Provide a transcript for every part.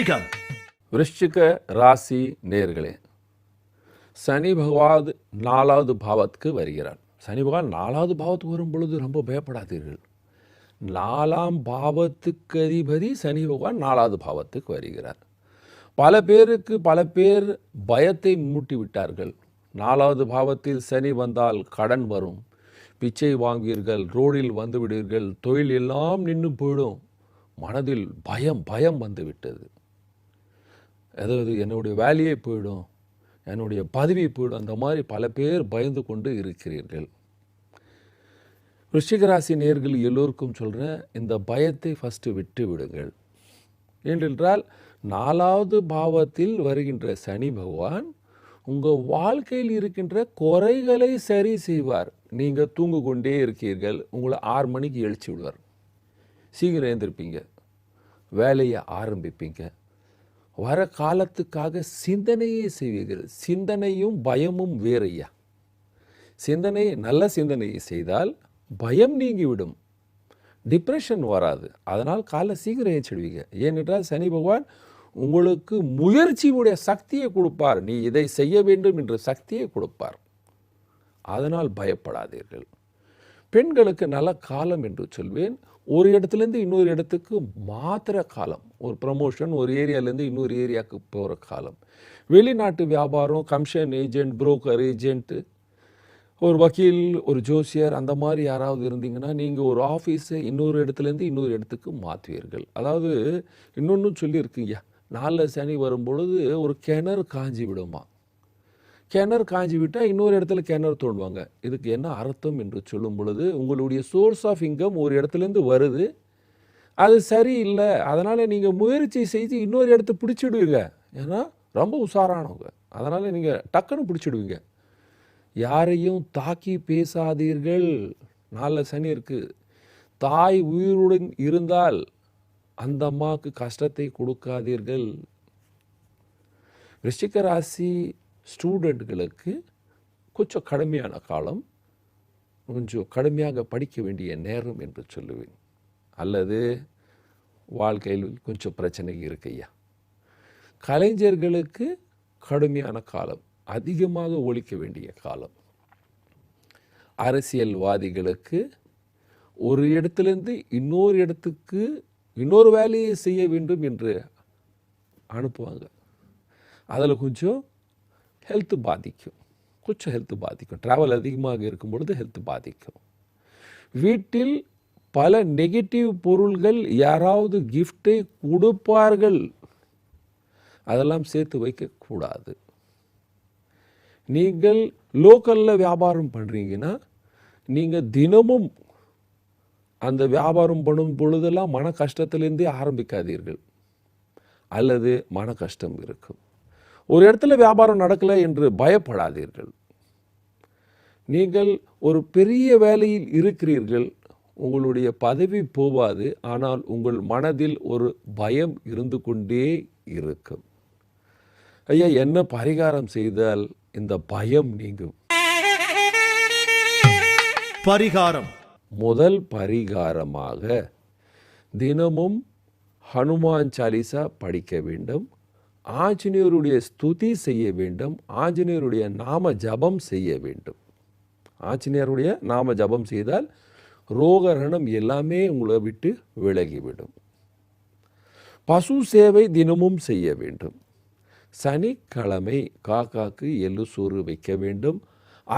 விருச்சிகம். விருஷ்டிக ராசி நேர்களே சனி பகவான் நாலாவது பாவத்துக்கு வருகிறார். சனி பகவான் நாலாவது பாவத்துக்கு வரும் பொழுது ரொம்ப பயப்படாதீர்கள். நாலாம் பாவத்துக்கு அதிபதி சனி பகவான் நாலாவது பாவத்துக்கு வருகிறார். பல பேருக்கு பல பேர் பயத்தை மூட்டி விட்டார்கள். நாலாவது பாவத்தில் சனி வந்தால் கடன் வரும். பிச்சை வாங்குவீர்கள் ரோடில் வந்து விடுவீர்கள் தொழில் எல்லாம் நின்று போயிடும். மனதில் பயம் பயம் வந்துவிட்டது அதாவது என்னுடைய வேலையே போயிடும் என்னுடைய பதவி போயிடும் அந்த மாதிரி பல பேர் பயந்து கொண்டு இருக்கிறீர்கள். ரிஷிகராசி நேர்கள் எல்லோருக்கும் சொல்கிறேன் இந்த பயத்தை ஃபஸ்ட்டு விட்டு விடுங்கள். ஏனென்றால் நாலாவது பாவத்தில் வருகின்ற சனி பகவான் உங்கள் வாழ்க்கையில் இருக்கின்ற குறைகளை சரி செய்வார். நீங்கள் தூங்கு கொண்டே இருக்கீர்கள் உங்களை ஆறு மணிக்கு எழுச்சி விடுவார். சீக்கிரம் எழுந்திருப்பீங்க வேலையை ஆரம்பிப்பீங்க. வர காலத்துக்காக சிந்தனையே செய்வீர்கள். சிந்தனையும் பயமும் வேறையா? சிந்தனை நல்ல சிந்தனையை செய்தால் பயம் நீங்கிவிடும். டிப்ரெஷன் வராது. அதனால் காலை சீக்கிரம் ஏச்சிடுவீங்க ஏனென்றால் சனி பகவான் உங்களுக்கு முயற்சியுடைய சக்தியை கொடுப்பார். நீ இதை செய்ய வேண்டும் என்ற சக்தியை கொடுப்பார். அதனால் பயப்படாதீர்கள். பெண்களுக்கு நல்ல காலம் என்று சொல்வேன். ஒரு இடத்துலேருந்து இன்னொரு இடத்துக்கு மாத்திர காலம். ஒரு ப்ரமோஷன் ஒரு ஏரியாலேருந்து இன்னொரு ஏரியாவுக்கு போகிற காலம். வெளிநாட்டு வியாபாரம் கமிஷன் ஏஜென்ட் புரோக்கர் ஏஜென்ட்டு ஒரு வக்கீல் ஒரு ஜோசியர் அந்த மாதிரி யாராவது இருந்தீங்கன்னா நீங்கள் ஒரு ஆஃபீஸை இன்னொரு இடத்துலேருந்து இன்னொரு இடத்துக்கு மாற்றுவீர்கள் அதாவது இன்னொன்று சொல்லியிருக்கீங்க. நாளில் சனி வரும்பொழுது ஒரு கிணறு காஞ்சி விடுமா கிணறு காஞ்சி விட்டால் இன்னொரு இடத்துல கிணறு தோண்டுவாங்க. இதுக்கு என்ன அர்த்தம் என்று சொல்லும் பொழுது உங்களுடைய சோர்ஸ் ஆஃப் இன்கம் ஒரு இடத்துலேருந்து வருது. அது சரியில்லை. அதனால் நீங்கள் முயற்சி செய்து இன்னொரு இடத்த பிடிச்சிடுவீங்க. ஏன்னா ரொம்ப உஷாரானவங்க. அதனால் நீங்கள் டக்குன்னு பிடிச்சிடுவீங்க. யாரையும் தாக்கி பேசாதீர்கள். நாளில் சனி இருக்குது தாய் உயிருடன் இருந்தால் அந்த அம்மாவுக்கு கஷ்டத்தை கொடுக்காதீர்கள். ரிஷிக ராசி ஸ்டூடெண்ட்களுக்கு கொஞ்சம் கடுமையான காலம் கொஞ்சம் கடுமையாக படிக்க வேண்டிய நேரம் என்று சொல்லுவேன். அல்லது வாழ்க்கையில் கொஞ்சம் பிரச்சனை இருக்கையா கலைஞர்களுக்கு கடுமையான காலம் அதிகமாக ஒழிக்க வேண்டிய காலம். அரசியல்வாதிகளுக்கு ஒரு இடத்துலேருந்து இன்னொரு இடத்துக்கு இன்னொரு வேலையை செய்ய வேண்டும் என்று அனுப்புவாங்க. அதில் கொஞ்சம் ஹெல்த்து பாதிக்கும். கொஞ்சம் ஹெல்த்து பாதிக்கும். ட்ராவல் அதிகமாக இருக்கும் பொழுது ஹெல்த்து பாதிக்கும். வீட்டில் பல நெகட்டிவ் பொருள்கள் யாராவது கிஃப்டை கொடுப்பார்கள். அதெல்லாம் சேர்த்து வைக்கக்கூடாது. நீங்கள் லோக்கலில் வியாபாரம் பண்ணுறீங்கன்னா நீங்கள் தினமும் அந்த வியாபாரம் பண்ணும் பொழுதெல்லாம் மன கஷ்டத்திலேருந்தே ஆரம்பிக்காதீர்கள். அல்லது மன கஷ்டம் இருக்கும். ஒரு இடத்துல வியாபாரம் நடக்கலை என்று பயப்படாதீர்கள். நீங்கள் ஒரு பெரிய வேலையில் இருக்கிறீர்கள் உங்களுடைய பதவி போவாது ஆனால் உங்கள் மனதில் ஒரு பயம் இருந்து கொண்டே இருக்கும். ஐயா என்ன பரிகாரம் செய்தால் இந்த பயம் நீங்கும்? பரிகாரம். முதல் பரிகாரமாக தினமும் ஹனுமான் சாலிசா படிக்க வேண்டும். ஆஞ்சநேயருடைய ஸ்துதி செய்ய வேண்டும் ஆஞ்சநேயருடைய நாம ஜபம் செய்ய வேண்டும். ஆஞ்சநேயருடைய நாம ஜபம் செய்தால் ரோகரணம் எல்லாமே உங்களை விட்டு விலகிவிடும். பசு சேவை தினமும் செய்ய வேண்டும். சனிக்கிழமை காக்காக்கு எள்ளு சோறு வைக்க வேண்டும்.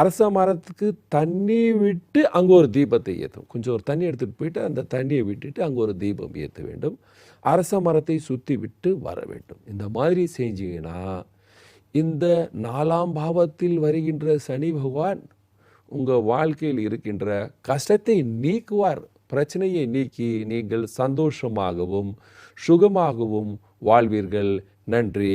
அரச மரத்துக்கு தண்ணி விட்டு அங்கே ஒரு தீபத்தை ஏற்றும் கொஞ்சம் ஒரு தண்ணி எடுத்துகிட்டு போயிட்டு அந்த தண்ணியை விட்டுட்டு அங்கே ஒரு தீபம் ஏற்ற வேண்டும். அரச மரத்தை சுற்றி விட்டு வர வேண்டும். இந்த மாதிரி செஞ்சீங்கன்னா இந்த நாலாம் பாவத்தில் வருகின்ற சனி பகவான் உங்கள் வாழ்க்கையில் இருக்கின்ற கஷ்டத்தை நீக்குவார். பிரச்சனையை நீக்கி நீங்கள் சந்தோஷமாகவும் சுகமாகவும் வாழ்வீர்கள். நன்றி.